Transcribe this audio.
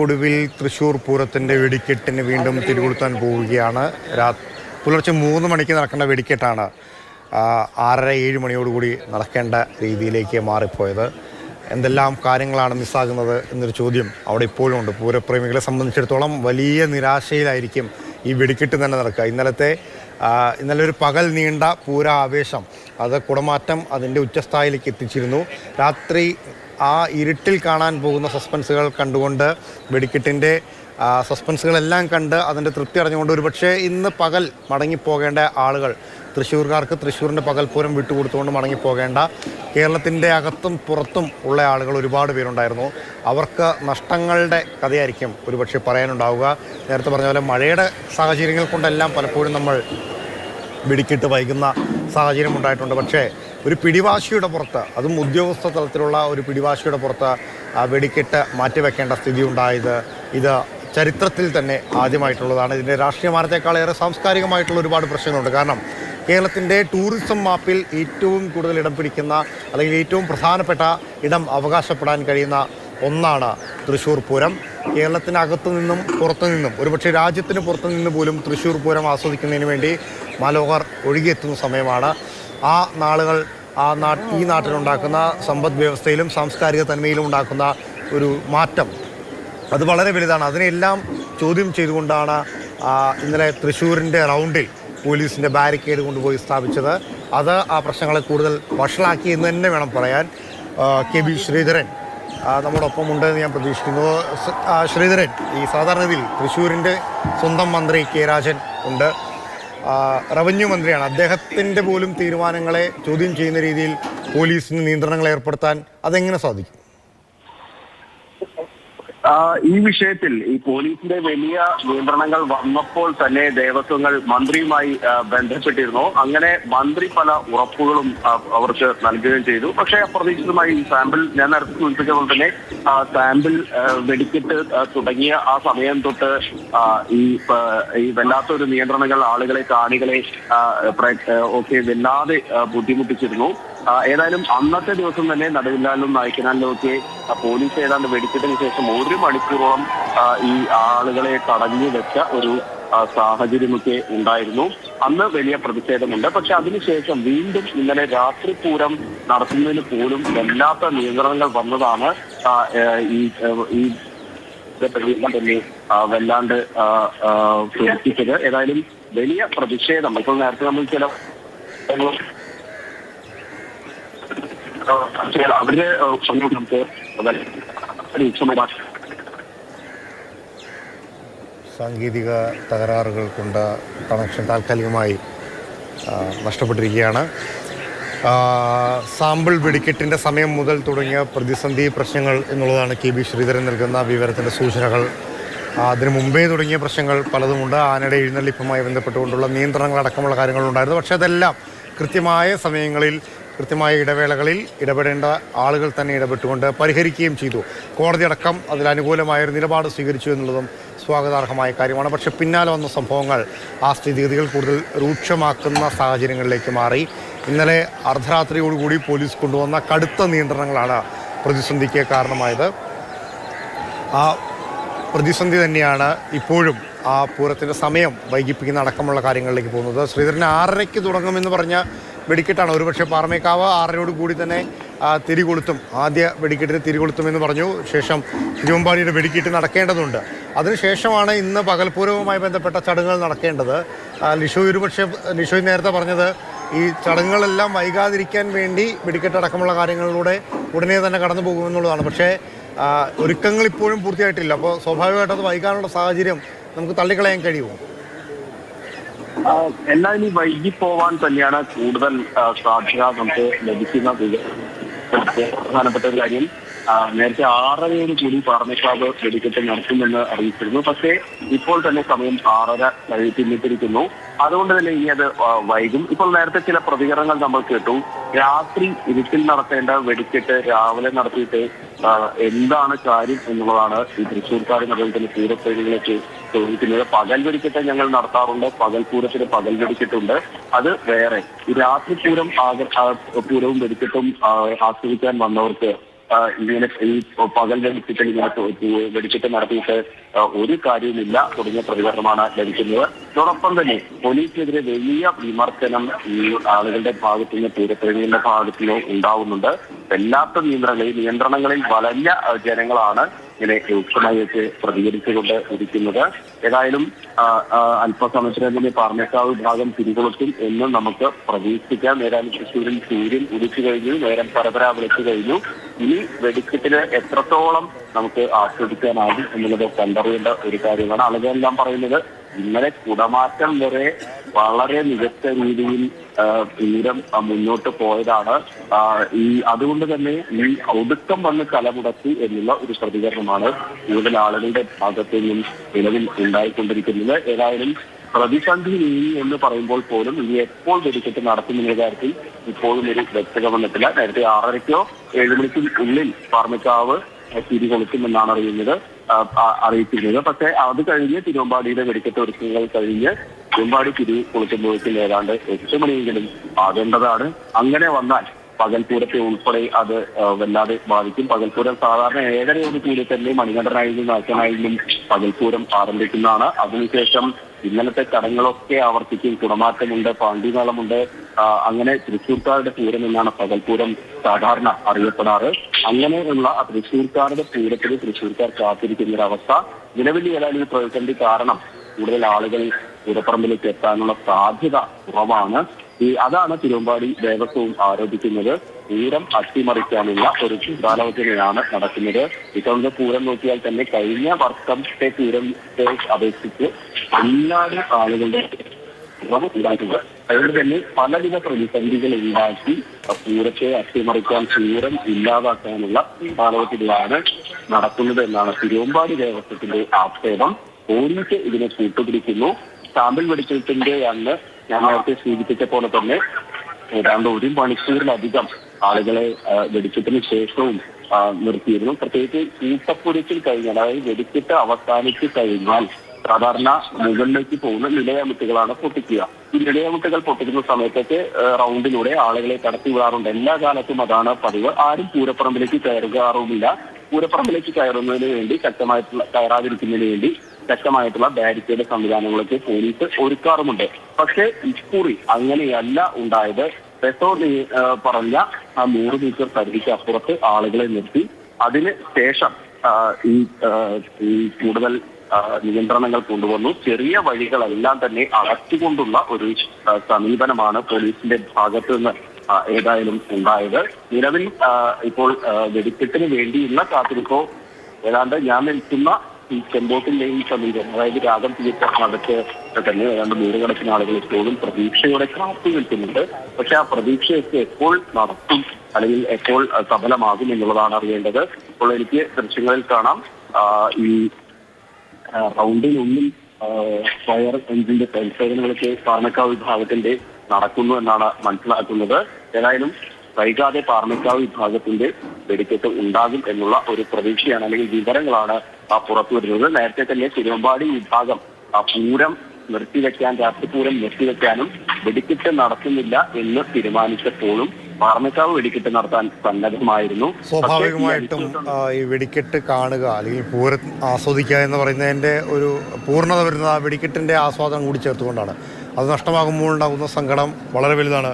ഏറ്റക്കുടുവിൽ തൃശ്ശൂർ പൂരത്തിന്റെ വെടിക്കെട്ടിന് വീണ്ടും തിരികൊളുത്താൻ പോവുകയാണ്. രാ പുലർച്ചെ മൂന്ന് മണിക്ക് നടക്കേണ്ട വെടിക്കെട്ടാണ് ആറര ഏഴ് മണിയോടുകൂടി നടക്കേണ്ട രീതിയിലേക്ക് മാറിപ്പോയത്. എന്തെല്ലാം കാര്യങ്ങളാണ് മിസ്സാകുന്നത് എന്നൊരു ചോദ്യം അവിടെ ഇപ്പോഴും ഉണ്ട്. പൂരപ്രേമികളെ സംബന്ധിച്ചിടത്തോളം വലിയ നിരാശയിലായിരിക്കും ഈ വെടിക്കെട്ട് തന്നെ നടക്കുക. ഇന്നലത്തെ ഇന്നലെ ഒരു പകൽ നീണ്ട പൂര ആവേശം അത് കുടമാറ്റം അതിന്റെ ഉച്ചസ്ഥായിലേക്ക് എത്തിച്ചിരുന്നു. രാത്രി ആ ഇരുട്ടിൽ കാണാൻ പോകുന്ന സസ്പെൻസുകൾ കണ്ടുകൊണ്ട് വെടിക്കെട്ടിന്റെ സസ്പെൻസുകളെല്ലാം കണ്ട് അതിന്റെ തൃപ്തി അറിഞ്ഞുകൊണ്ട് ഒരുപക്ഷെ ഇന്ന് പകൽ മടങ്ങിപ്പോകേണ്ട ആളുകൾ തൃശ്ശൂർക്കാർക്ക് തൃശ്ശൂരിന്റെ പകൽപ്പൂരം വിട്ടുകൊടുത്തുകൊണ്ട് മടങ്ങിപ്പോകേണ്ട കേരളത്തിന്റെ അകത്തും പുറത്തും ഉള്ള ആളുകൾ ഒരുപാട് പേരുണ്ടായിരുന്നു. അവർക്ക് നഷ്ടങ്ങളുടെ കഥയായിരിക്കും ഒരുപക്ഷെ പറയാനുണ്ടാവുക. നേരത്തെ പറഞ്ഞ പോലെ മഴയുടെ സാഹചര്യങ്ങൾ കൊണ്ടെല്ലാം പലപ്പോഴും നമ്മൾ വെടിക്കെട്ട് വൈകുന്ന സാഹചര്യം ഉണ്ടായിട്ടുണ്ട്. പക്ഷേ ഒരു പിടിവാശിയുടെ പുറത്ത് അതും ഉദ്യോഗസ്ഥ തലത്തിലുള്ള ഒരു പിടിവാശിയുടെ പുറത്ത് വെടിക്കെട്ട് മാറ്റിവെക്കേണ്ട സ്ഥിതി ഉണ്ടായത് ഇത് ചരിത്രത്തിൽ തന്നെ ആദ്യമായിട്ടുള്ളതാണ്. ഇതിന്റെ രാഷ്ട്രീയമാനത്തെക്കാളേറെ സാംസ്കാരികമായിട്ടുള്ള ഒരുപാട് പ്രശ്നങ്ങളുണ്ട്. കാരണം കേരളത്തിന്റെ ടൂറിസം മാപ്പിൽ ഏറ്റവും കൂടുതൽ ഇടം പിടിക്കുന്ന അല്ലെങ്കിൽ ഏറ്റവും പ്രധാനപ്പെട്ട ഇടം അവകാശപ്പെടാൻ കഴിയുന്ന ഒന്നാണ് തൃശ്ശൂർ പൂരം. കേരളത്തിനകത്തു നിന്നും പുറത്തു നിന്നും ഒരുപക്ഷെ രാജ്യത്തിന് പുറത്തു നിന്ന് പോലും തൃശ്ശൂർ പൂരം ആസ്വദിക്കുന്നതിന് വേണ്ടി മലോഹർ ഒഴുകിയെത്തുന്ന സമയമാണ്. ആ നാളുകൾ ആ നാ ഈ നാട്ടിലുണ്ടാക്കുന്ന സമ്പദ് വ്യവസ്ഥയിലും സാംസ്കാരിക തന്മയിലും ഉണ്ടാക്കുന്ന ഒരു മാറ്റം. അത് വളരെ വലുതാണ്. അതിനെല്ലാം ചോദ്യം ചെയ്തുകൊണ്ടാണ് ഇന്നലെ തൃശ്ശൂരിന്റെ റൗണ്ടിൽ പോലീസിന്റെ ബാരിക്കേഡ് കൊണ്ടുപോയി സ്ഥാപിച്ചത്. അത് ആ പ്രശ്നങ്ങളെ കൂടുതൽ വഷളാക്കി എന്ന് തന്നെ വേണം പറയാൻ കെ ബി ശ്രീധരൻ ആ, നമ്മോടൊപ്പം ഉണ്ടെന്ന് ഞാൻ പ്രതീക്ഷിക്കുന്നു. ശ്രീധരൻ ഈ സാധാരണഗതിയിൽ തൃശ്ശൂരിന്റെ സ്വന്തം മന്ത്രി കെ രാജൻ ഉണ്ട്. റവന്യൂ മന്ത്രിയാണ്. അദ്ദേഹത്തിന്റെ പോലും തീരുമാനങ്ങളെ ചോദ്യം ചെയ്യുന്ന രീതിയിൽ പോലീസിന് നിയന്ത്രണങ്ങൾ ഏർപ്പെടുത്താൻ അതെങ്ങനെ സാധിക്കും? ഈ വിഷയത്തിൽ ഈ പോലീസിന്റെ വലിയ നിയന്ത്രണങ്ങൾ വന്നപ്പോൾ തന്നെ ദേവസ്വങ്ങൾ മന്ത്രിയുമായി ബന്ധപ്പെട്ടിരുന്നു. അങ്ങനെ മന്ത്രി പല ഉറപ്പുകളും അവർക്ക് നൽകുകയും ചെയ്തു. പക്ഷേ അപ്രതീക്ഷിതമായി സാമ്പിൾ ഞാൻ നേരത്തെ സൂചിപ്പിച്ച പോലെ തന്നെ സാമ്പിൾ വെടിക്കിട്ട് തുടങ്ങിയ ആ സമയം തൊട്ട് ഈ ഈ വല്ലാത്തൊരു നിയന്ത്രണങ്ങൾ ആളുകളെ കാണികളെ ഒക്കെ വല്ലാതെ ബുദ്ധിമുട്ടിച്ചിരുന്നു. ഏതായാലും അന്നത്തെ ദിവസം തന്നെ നടുവില്ലാലും നായ്ക്കനാലിലുമൊക്കെ പോലീസ് ഏതാണ്ട് വെടിക്കെട്ടിന് ശേഷം ഒരു മണിക്കൂറോളം ഈ ആളുകളെ തടഞ്ഞു വെച്ച ഒരു സാഹചര്യമൊക്കെ ഉണ്ടായിരുന്നു. അന്ന് വലിയ പ്രതിഷേധമുണ്ട്. പക്ഷെ അതിനുശേഷം വീണ്ടും ഇന്നലെ രാത്രി പൂരം നടത്തുന്നതിന് പോലും വല്ലാത്ത നിയന്ത്രണങ്ങൾ വന്നതാണ്. ഈ ഈ തന്നെ വല്ലാണ്ട് പ്രവർത്തിച്ചത് ഏതായാലും വലിയ പ്രതിഷേധം. ഇപ്പോൾ നേരത്തെ നമ്മൾ ചില പക്ഷേ അവർ പറഞ്ഞു നമുക്ക് രൂക്ഷമായ ഭാഷ സാങ്കേതിക തകരാറുകൾ കൊണ്ട് കണക്ഷൻ താൽക്കാലികമായി നഷ്ടപ്പെട്ടിരിക്കുകയാണ്. സാമ്പിൾ വെടിക്കെട്ടിന്റെ സമയം മുതൽ തുടങ്ങിയ പ്രതിസന്ധി പ്രശ്നങ്ങൾ എന്നുള്ളതാണ് കെ ബി ശ്രീധരൻ നൽകുന്ന വിവരത്തിന്റെ സൂചനകൾ. അതിനു മുമ്പേ തുടങ്ങിയ പ്രശ്നങ്ങൾ പലതുമുണ്ട്. ആനയുടെ എഴുന്നള്ളിപ്പുമായി ബന്ധപ്പെട്ടുകൊണ്ടുള്ള നിയന്ത്രണങ്ങൾ അടക്കമുള്ള കാര്യങ്ങളുണ്ടായിരുന്നു. പക്ഷേ അതെല്ലാം കൃത്യമായ സമയങ്ങളിൽ കൃത്യമായ ഇടവേളകളിൽ ഇടപെടേണ്ട ആളുകൾ തന്നെ ഇടപെട്ടുകൊണ്ട് പരിഹരിക്കുകയും ചെയ്തു. കോടതി അടക്കം അതിൽ അനുകൂലമായ ഒരു നിലപാട് സ്വീകരിച്ചു എന്നുള്ളതും സ്വാഗതാർഹമായ കാര്യമാണ്. പക്ഷേ പിന്നാലെ വന്ന സംഭവങ്ങൾ ആ സ്ഥിതിഗതികൾ കൂടുതൽ രൂക്ഷമാക്കുന്ന സാഹചര്യങ്ങളിലേക്ക് മാറി. ഇന്നലെ അർദ്ധരാത്രിയോടുകൂടി പോലീസ് കൊണ്ടുവന്ന കടുത്ത നിയന്ത്രണങ്ങളാണ് പ്രതിസന്ധിക്ക് കാരണമായത്. ആ പ്രതിസന്ധി തന്നെയാണ് ഇപ്പോഴും ആ പൂരത്തിന്റെ സമയം വൈകിപ്പിക്കുന്ന അടക്കമുള്ള കാര്യങ്ങളിലേക്ക് പോകുന്നത്. ശ്രീധരൻ ആറരയ്ക്ക് തുടങ്ങുമെന്ന് പറഞ്ഞ വെടിക്കെട്ടാണ്. ഒരുപക്ഷെ പാറമേക്കാവ് ആറരയോട് കൂടി തന്നെ തിരികൊളുത്തും. ആദ്യ വെടിക്കെട്ടിന് തിരികൊളുത്തുമെന്ന് പറഞ്ഞു. ശേഷം തിരുവമ്പാടിയുടെ വെടിക്കെട്ട് നടക്കേണ്ടതുണ്ട്. അതിനുശേഷമാണ് ഇന്ന് പകൽപൂരവുമായി ബന്ധപ്പെട്ട ചടങ്ങുകൾ നടക്കേണ്ടത്. ലിഷു ഒരുപക്ഷെ ലിഷു നേരത്തെ പറഞ്ഞത് ഈ ചടങ്ങുകളെല്ലാം വൈകാതിരിക്കാൻ വേണ്ടി വെടിക്കെട്ട് അടക്കമുള്ള കാര്യങ്ങളിലൂടെ ഉടനെ തന്നെ കടന്നു പോകുമെന്നുള്ളതാണ്. പക്ഷേ ഒരുക്കങ്ങൾ ഇപ്പോഴും പൂർത്തിയായിട്ടില്ല. അപ്പോൾ സ്വാഭാവികമായിട്ടും അത് വൈകാനുള്ള സാഹചര്യം നമുക്ക് തള്ളിക്കളയാൻ കഴിയുമോ? എന്നാൽ ഇനി വൈകി പോവാൻ തന്നെയാണ് കൂടുതൽ സാധ്യത നമുക്ക് ലഭിക്കുന്ന. പ്രധാനപ്പെട്ട ഒരു കാര്യം നേരത്തെ ആറരയോട് കൂടി പാർമേക്കാവ് വെടിക്കെട്ട് നടത്തുമെന്ന് അറിയിച്ചിരുന്നു. പക്ഷേ ഇപ്പോൾ തന്നെ സമയം ആറര പിന്നിട്ടിരിക്കുന്നു അതുകൊണ്ട് തന്നെ ഇനി അത് വൈകും. ഇപ്പോൾ നേരത്തെ ചില പ്രതികരണങ്ങൾ നമ്മൾ കേട്ടു. രാത്രി ഇരുട്ടിൽ നടത്തേണ്ട വെടിക്കെട്ട് രാവിലെ നടത്തിയിട്ട് എന്താണ് കാര്യം എന്നുള്ളതാണ് ഈ തൃശ്ശൂർക്കാരും അതുപോലെ തന്നെ പൂരപ്രേമികളൊക്കെ ചോദിക്കുന്നത്. പകൽ വെടിക്കെട്ട് ഞങ്ങൾ നടത്താറുണ്ട്. പകൽ പൂരത്തിന് പകൽ വെടിക്കെട്ടുണ്ട്. അത് വേറെ. ഈ രാത്രി പൂരം പൂരവും വെടിക്കെട്ടും ആസ്വദിക്കാൻ വന്നവർക്ക് ഇങ്ങനെ ഈ പകൽ വെടിച്ചിട്ട് വെടിച്ചിട്ട് നടത്തിയിട്ട് ഒരു കാര്യവുമില്ല തുടങ്ങിയ പ്രതികരണമാണ് ലഭിക്കുന്നത്. അതോടൊപ്പം തന്നെ പോലീസിനെതിരെ വലിയ വിമർശനം ഈ ആളുകളുടെ ഭാഗത്തു നിന്ന് പൂരപ്രേമികളുടെ ഭാഗത്തു നിന്ന് ഉണ്ടാവുന്നുണ്ട്. വല്ലാത്ത നിയന്ത്രണങ്ങളിൽ നിയന്ത്രണങ്ങളിൽ വലഞ്ഞ ജനങ്ങളാണ് ഇങ്ങനെ രൂക്ഷമായിട്ട് പ്രതികരിച്ചുകൊണ്ട് ഇരിക്കുന്നത്. ഏതായാലും അല്പസമയത്തിന് തന്നെ പാർമേക്കാവ് ഭാഗം തിരികൊളുത്തും എന്ന് നമുക്ക് പ്രതീക്ഷിക്കാം. ഏതായാലും തൃശ്ശൂരിൽ സൂര്യൻ ഉദിച്ചു കഴിഞ്ഞു നേരം പരപര വിളിച്ചു കഴിഞ്ഞു. ഇനി വെടിക്കെട്ടിന് എത്രത്തോളം നമുക്ക് ആസ്വദിക്കാനാകും എന്നുള്ളത് കണ്ടറിയേണ്ട ഒരു കാര്യമാണ്. ആളുകളെല്ലാം പറയുന്നത് ഇന്നലെ കുടമാറ്റം വരെ വളരെ മികച്ച രീതിയിൽ ആ, മുന്നോട്ട് പോയതാണ്. ഈ അതുകൊണ്ട് തന്നെ ഈ ഒടുക്കം വന്ന് കലമുടക്കി എന്നുള്ള ഒരു പ്രതികരണമാണ് കൂടുതൽ ആളുകളുടെ ഭാഗത്തു നിന്നും നിലവിൽ ഉണ്ടായിക്കൊണ്ടിരിക്കുന്നത്. ഏതായാലും പ്രതിസന്ധി നീങ്ങി എന്ന് പറയുമ്പോൾ പോലും ഇനി എപ്പോൾ വെടിക്കെട്ട് നടത്തുമെന്ന കാര്യത്തിൽ ഇപ്പോഴും ഒരു വ്യക്തത വന്നിട്ടില്ല നേരത്തെ ആറരയ്ക്കോ ഏഴ് മണിക്കും ഉള്ളിൽ പാർമിക്കാവ് തിരി കൊളുത്തുമെന്നാണ് അറിയുന്നത് അറിയിച്ചിരുന്നത്. പക്ഷെ അത് കഴിഞ്ഞ് തിരുവമ്പാടിയുടെ വെടിക്കെട്ട് ഒരുക്കങ്ങൾ കഴിഞ്ഞ് തിരുവമ്പാടി തിരി കൊളുത്തുമ്പോഴേക്കും ഏതാണ്ട് എട്ട് മണിയെങ്കിലും ആകേണ്ടതാണ്. അങ്ങനെ വന്നാൽ പകൽപൂരത്തെ ഉൾപ്പെടെ അത് വല്ലാതെ ബാധിക്കും. പകൽപൂരം സാധാരണ ഏഴരയോട് കൂടി തന്നെ മണികണ്ഠനായാലും നാശനായാലും പകൽപൂരം ആരംഭിക്കുന്നതാണ്. അതിനുശേഷം ഇന്നലത്തെ ചടങ്ങുകളൊക്കെ ആവർത്തിക്കും. കുടമാറ്റമുണ്ട് പാണ്ഡിമേളമുണ്ട്. ആ, അങ്ങനെ തൃശ്ശൂർക്കാരുടെ പൂരം എന്നാണ് പകൽപൂരം സാധാരണ അറിയപ്പെടാറ്. അങ്ങനെയുള്ള തൃശ്ശൂർക്കാരുടെ പൂരത്തിന് തൃശ്ശൂർക്കാർ കാത്തിരിക്കുന്ന ഒരവസ്ഥ നിലവിൽ ഏതായാലും പ്രതിസന്ധി കാരണം കൂടുതൽ ആളുകൾ പൂരപ്പറമ്പിലേക്ക് എത്താനുള്ള സാധ്യത കുറവാണ്. ഈ അതാണ് തിരുവമ്പാടി ദേവസ്വവും ആരോപിക്കുന്നത്. പൂരം അട്ടിമറിക്കാനുള്ള ഒരു ഗൂഢാലോചനയാണ് നടക്കുന്നത്. ഇത്തവണ പൂരം നോക്കിയാൽ തന്നെ കഴിഞ്ഞ വർഷത്തെ പൂരത്തെ അപേക്ഷിച്ച് എല്ലാവരും ആളുകളുടെ അതുകൊണ്ട് തന്നെ പലവിധ പ്രതിസന്ധികൾ ഉണ്ടാക്കി പൂരത്തെ അട്ടിമറിക്കാൻ പൂരം ഇല്ലാതാക്കാനുള്ള ആലോചനകളാണ് നടക്കുന്നത് എന്നാണ് തിരുവമ്പാടി ദേവസ്വത്തിന്റെ ആക്ഷേപം. പോലീസ് ഇതിനെ കൂട്ടുപിടിക്കുന്നു. സാമ്പിൾ വെടിക്കെട്ടിന്റെ അന്ന് ഞാൻ നേരത്തെ സൂചിപ്പിച്ച പോലെ തന്നെ ഏതാണ്ട് ഒരു മണിക്കൂറിലധികം ആളുകളെ വെടിക്കെട്ടിന് ശേഷവും നിർത്തിയിരുന്നു. പ്രത്യേകിച്ച് കൂട്ടപ്പുരച്ചിൽ കഴിഞ്ഞാൽ അതായത് വെടിക്കെട്ട് അവസാനിച്ച് കഴിഞ്ഞാൽ സാധാരണ മുകളിലേക്ക് പോകുന്ന നിലയാമുട്ടുകളാണ് പൊട്ടിക്കുക. ഈ നിലയാമുട്ടുകൾ പൊട്ടിക്കുന്ന സമയത്തൊക്കെ റൗണ്ടിലൂടെ ആളുകളെ കടത്തി വിടാറുണ്ട്. എല്ലാ കാലത്തും അതാണ് പതിവ്. ആരും പൂരപ്പറമ്പിലേക്ക് കയറുകാറുമില്ല. പൂരപ്പറമ്പിലേക്ക് കയറുന്നതിന് വേണ്ടി ശക്തമായിട്ടുള്ള കയറാതിരിക്കുന്നതിന് വേണ്ടി ശക്തമായിട്ടുള്ള ബാരിക്കേഡ് സംവിധാനങ്ങളൊക്കെ പോലീസ് ഒരുക്കാറുമുണ്ട്. പക്ഷേ ഇക്കുറി അങ്ങനെയല്ല ഉണ്ടായത്. പെട്രോൾ പറഞ്ഞ ആ നൂറ് മീറ്റർ പരിധിക്ക് അപ്പുറത്ത് ആളുകളെ നിർത്തി. അതിന് ശേഷം ഈ കൂടുതൽ നിയന്ത്രണങ്ങൾ കൊണ്ടുവന്നു. ചെറിയ വഴികളെല്ലാം തന്നെ അടച്ചുകൊണ്ടുള്ള ഒരു സമീപനമാണ് പോലീസിന്റെ ഭാഗത്ത് നിന്ന് ഏതായാലും ഉണ്ടായത്. നിലവിൽ ഇപ്പോൾ വെടിക്കെട്ടിന് വേണ്ടിയുള്ള കാത്തിരിപ്പോ ഏതാണ്ട് ഞാൻ നിൽക്കുന്ന ഈ ചെമ്പോട്ടിന്റെയും സമീപം അതായത് രാഗം തിയേറ്ററിനകത്ത് തന്നെ ഏതാണ്ട് നൂറുകണക്കിന് ആളുകൾ ഇപ്പോഴും പ്രതീക്ഷയോടെ കാത്തു നിൽക്കുന്നുണ്ട്. പക്ഷെ ആ പ്രതീക്ഷയൊക്കെ എപ്പോൾ നടത്തും അല്ലെങ്കിൽ എപ്പോൾ സഫലമാകും എന്നുള്ളതാണ് അറിയേണ്ടത്. ഇപ്പോൾ എനിക്ക് ദൃശ്യങ്ങളിൽ കാണാം. ഈ റൗണ്ടിൽ ഒന്നും ഫയർ എഞ്ചിന്റെ പരിശോധനകളൊക്കെ പാർമക്കാവ് വിഭാഗത്തിന്റെ നടക്കുന്നു എന്നാണ് മനസ്സിലാക്കുന്നത്. ഏതായാലും വൈകാതെ പാർമിക്കാവ് വിഭാഗത്തിന്റെ വെടിക്കെട്ട് ഉണ്ടാകും എന്നുള്ള ഒരു പ്രതീക്ഷയാണ് അല്ലെങ്കിൽ വിവരങ്ങളാണ് ആ പുറത്തു വരുന്നത്. നേരത്തെ തന്നെ തിരുവമ്പാടി വിഭാഗം ആ പൂരം നിർത്തിവെക്കാൻ രാത്രിപൂരം നിർത്തിവെക്കാനും വെടിക്കെട്ട് നടത്തുന്നില്ല എന്ന് തീരുമാനിച്ചപ്പോഴും പാർമിക്കാവ് വെടിക്കെട്ട് നടത്താൻ സന്നദ്ധമായിരുന്നു. സ്വാഭാവികമായിട്ടും ഈ വെടിക്കെട്ട് കാണുക അല്ലെങ്കിൽ പൂരം ആസ്വദിക്കുക എന്ന് പറയുന്നതിന്റെ ഒരു പൂർണത വരുന്ന ആ വെടിക്കെട്ടിന്റെ ആസ്വാദനം കൂടി ചേർത്തുകൊണ്ടാണ്. അത് നഷ്ടമാകുമ്പോൾ ഉണ്ടാകുന്ന സങ്കടം വളരെ വലുതാണ്.